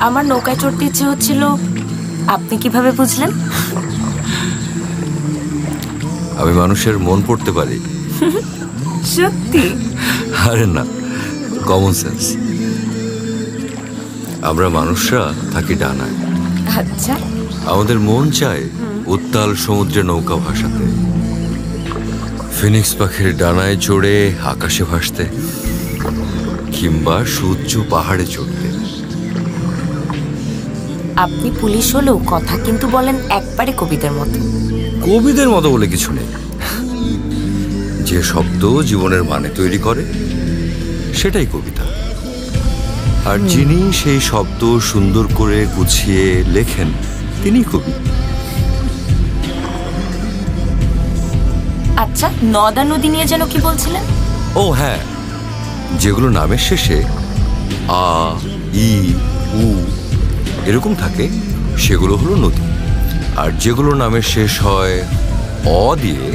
আমার নৌকায় চড়তে ইচ্ছে হচ্ছিল। আপনি কীভাবে বুঝলেন? আমি মানুষের মন পড়তে পারি। সত্যি? আরে না কমন সেন্স আমরা মানুষরা থাকি ডানায়। আচ্ছা। আমাদের মন চায় উত্তাল সমুদ্রে নৌকা ভাসাতে। ফিনিক্স পাখির ডানায় চড়ে আকাশে ভাসতে কিংবা সূর্য পাহাড়ে চড়তে। আপনি পুলিশ হলেও কথা কিন্তু বলেন একবারে কবিদের মতো। কবিদের মতো বলে কিছু নেই। যে শব্দ জীবনের মানে তৈরি করে সেটাই কবিতা। আর যিনি সেই শব্দ সুন্দর করে গুছিয়ে লেখেন তিনি কবি। আচ্ছা নদা নদী নিয়ে যেন কি বলছিলেন? ও হ্যাঁ। যেগুলো নামের শেষে আ ই উ এরকম থাকে সেগুলো হলো নদী। আর যেগুলো নামে শেষ হয় অ দিয়ে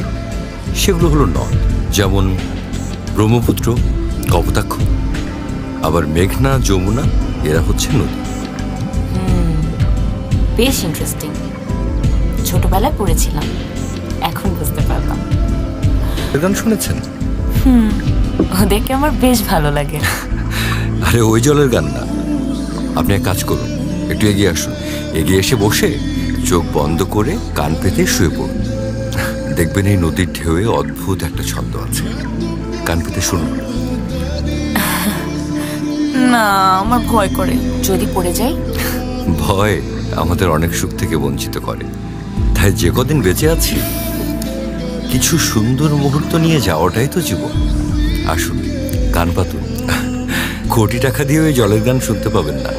সেগুলো হলো নদ। যেমন ব্রহ্মপুত্র কপোতাক্ষ। আবার মেঘনা যমুনা এরা হচ্ছে নদী। বেশ ইন্টারেস্টিং ছোটবেলায় পড়েছিলাম এখন বুঝতে পারলাম। গান শুনেছেন? দেখে আমার বেশ ভালো লাগে। আরে ওই জলের গান না। আপনি এক কাজ করুন একটু এগিয়ে আসুন। এগিয়ে এসে বসে চোখ বন্ধ করে কান পেতে শুয়ে পড়ুন। দেখবেন এই নদীর ঢেউয়ে অদ্ভুত একটা ছন্দ আছে। কান পেতে শুনুন। না আমার ভয় করে। যদি পড়ে যাই ভয় আমাদের অনেক সুখ থেকে বঞ্চিত করে। তাই যে কদিন বেঁচে আছি কিছু সুন্দর মুহূর্ত নিয়ে যাওয়াটাই তো জীবন। আসুন কান পাতুন। কোটি টাকা দিয়ে ওই জলের গান শুনতে পাবেন না।